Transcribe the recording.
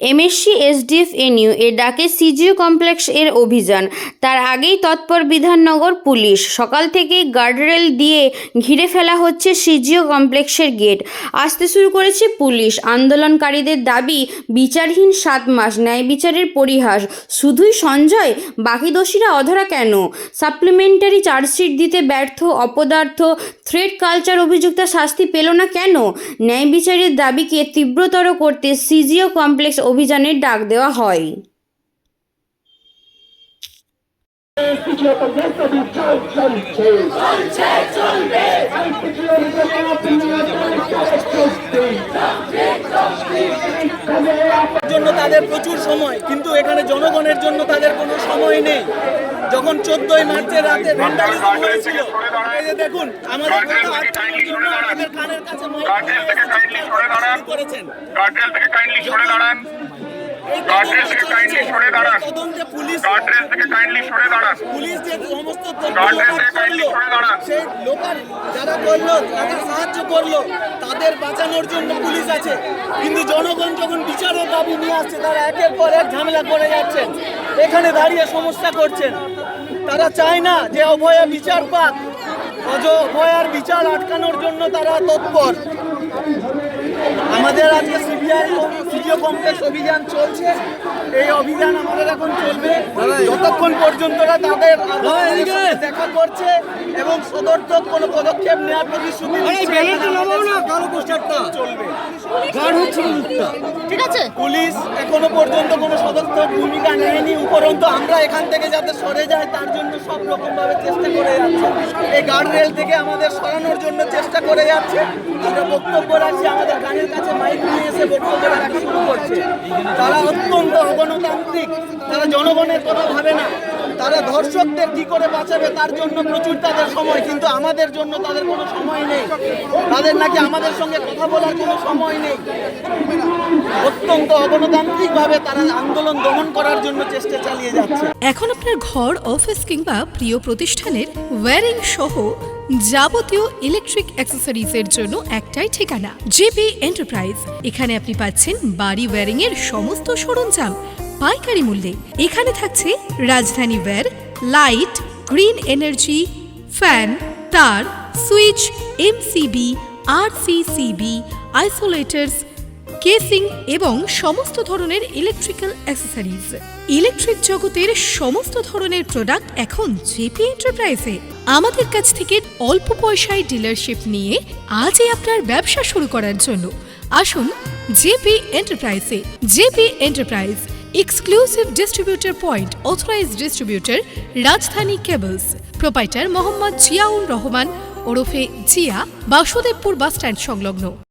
MSc SDF NU এ ডাকে CGO complex এর অভিযান। তার আগেই তৎপর বিধাননগর পুলিশ সকাল থেকেই গার্ডরেল দিয়ে ঘিরে ফেলা হচ্ছে সিজিও কমপ্লেক্সের গেট আসতে শুরু করেছে পুলিশ। আন্দোলনকারীদের দাবি, বিচারহীন সাত মাস, ন্যায় বিচারের পরিহাস। শুধুই সঞ্জয়, বাকি দোষীরা অধরা কেন? সাপ্লিমেন্টারি চার্জশিট দিতে ব্যর্থ, অপদার্থ থ্রেড কালচার অভিযুক্ত শাস্তি পেল না কেন? ন্যায় বিচারের দাবিকে তীব্রতর করতে সিজিও কমপ্লেক্স অভিযানের ডাক দেওয়া হয়। জন্য তাদের প্রচুর সময়, কিন্তু এখানে জনগণের জন্য তাদের কোনো সময় নেই। যখন চোদ্দই মার্চের রাতে ভ্যান্ডালিজম হয়েছিল এই যে দেখুন আমাদের কথা আটকানোর জন্য আমাদের কানের কাছে মাইক করেছেন থেকে কাইন্ডলি সরে দাঁড়ান গার্ডরেল থেকে কাইন্ডলি সরে দাঁড়ান পুলিশ গার্ডরেল থেকে কাইন্ডলি সরে দাঁড়ান পুলিশ যে সমস্ত গার্ডরেল থেকে কাইন্ডলি সরে দাঁড়ান সেই লোকাল যারা করল যারা সাহায্য করল তাদের বাঁচানোর জন্য পুলিশ আছে কিন্তু জনগণ যখন বিচারের দাবি নিয়ে আসছে তারা একের পর এক ঝামেলা করে যাচ্ছেন এখানে দাঁড়িয়ে সমস্যা করছেন। তারা চায় না যে অভয়া বিচার পাক। অজ অভয়ার বিচার আটকানোর জন্য তারা তৎপর। আমাদের আজকে সিবিআই সিজিও কমপ্লেক্স অভিযান চলছে। এই অভিযান আমাদের এখন চলবে। যতক্ষণ পর্যন্ত তাদের দেখা করছে এবং সদর্থক কোনো পদক্ষেপ নেওয়ার প্রতিশ্রুতি চলবে। ঠিক আছে। পুলিশ এখনও পর্যন্ত কোনো সদর্থক ভূমিকা নেয়নি। উপরন্তু আমরা এখান থেকে যাতে সরে যাই তার জন্য সব রকম ভাবে চেষ্টা করে যাচ্ছে। এই গার্ড রেল থেকে আমাদের সরানোর জন্য চেষ্টা করে যাচ্ছে। আমরা বক্তব্য রাখছি আমাদের গানের কাছে মাইক নিয়ে এসে বক্তব্য রাখা শুরু করছে। তারা অত্যন্ত অগণতান্ত্রিক তারা জনগণের কথা ভাবে না। তারা ধর্ষকদের কি করে বাঁচাবে তার জন্য প্রচুর তাদের সময়, কিন্তু আমাদের জন্য তাদের কোনো সময় নেই। তাদের নাকি আমাদের সঙ্গে কথা বলার কোনো সময় নেই। অত্যন্ত অগণতান্ত্রিকভাবে তারা আন্দোলন দমন করার জন্য চেষ্টা চালিয়ে যাচ্ছে। এখন আপনার ঘর অফিস কিংবা প্রিয় প্রতিষ্ঠানের ওয়্যারিং সহ যাবতীয় ইলেকট্রিক অ্যাক্সেসরিজের জন্য একটাই ঠিকানা জেপি এন্টারপ্রাইজ এখানে আপনি পাচ্ছেন বাড়ি ওয়্যারিং এর সমস্ত সরঞ্জাম পাইকারি মূল্যে। এখানে থাকছে Rajdhani wire light green energy fan তার switch MCB RCCB isolators casing এবং সমস্ত ধরনের ইলেকট্রিক্যাল অ্যাক্সেসরিজ ইলেকট্রিক জগতের সমস্ত ধরনের প্রোডাক্ট এখন জেপি এন্টারপ্রাইজে আমাদের কাছ থেকে অল্প পয়সায় ডিলারশিপ নিয়ে আজই আপনার ব্যবসা শুরু করার জন্য। আসুন JP এন্টারপ্রাইজে JP enterprise exclusive distributor point authorised distributor Rajdhani cables proprietor Mohammad Ziaur Rahman ওরফে জিয়া বাসুদেবপুর বাসস্ট্যান্ড সংলগ্ন